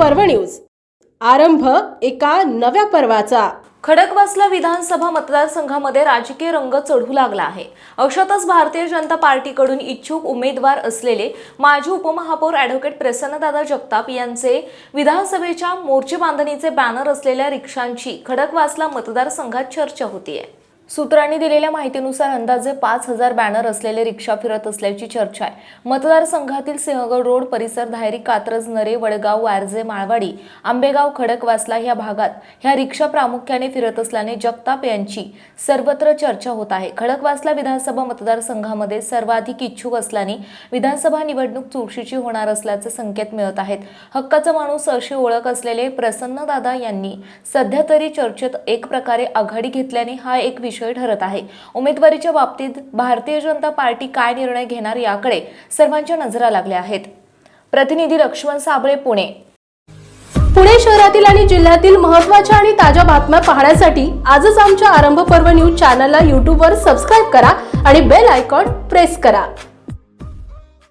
News. आरंभ एका नव्या पर्वाचा. खडकवासला विधानसभा मतदारसंघामध्ये राजकीय रंग चढू लागला आहे. अशातच भारतीय जनता पार्टीकडून इच्छुक उमेदवार असलेले माजी उपमहापौर ॲडव्होकेट प्रसन्नदादा जगताप यांचे विधानसभेच्या मोर्चे बांधणीचे बॅनर असलेल्या रिक्षांची खडकवासला मतदारसंघात चर्चा होती आहे सूत्रांनी दिलेल्या माहितीनुसार अंदाजे पाच हजार बॅनर असलेले रिक्षा फिरत असल्याची चर्चा आहे. मतदारसंघातील सिंहगड रोड परिसर धायरी कात्रज नरे वडगाव वारजे माळवाडी आंबेगाव खडकवासला या भागात ह्या रिक्षा प्रामुख्याने फिरत असल्याने जगताप यांची सर्वत्र चर्चा होत आहे. खडकवासला विधानसभा मतदारसंघामध्ये सर्वाधिक इच्छुक असल्याने विधानसभा निवडणूक चुरशीची होणार असल्याचे संकेत मिळत आहेत. हक्काचा माणूस अशी ओळख असलेले प्रसन्नदादा यांनी सध्या तरी चर्चेत एक प्रकारे आघाडी घेतल्याने हा एक विषय ठरत आहे. उमेदवारीच्या बाबतीत भारतीय जनता पार्टी काय निर्णय घेणार याकडे सर्वांच्या नजरा लागल्या आहेत. प्रतिनिधी लक्ष्मण साबळे पुणे. पुणे शहरातील आणि जिल्ह्यातील महत्त्वाच्या आणि ताज्या बातम्या पाहण्यासाठी आजच आमच्या आरंभ पर्व न्यूज चॅनलला यूट्यूबवर सबस्क्राईब करा आणि बेल आयकॉन प्रेस करा.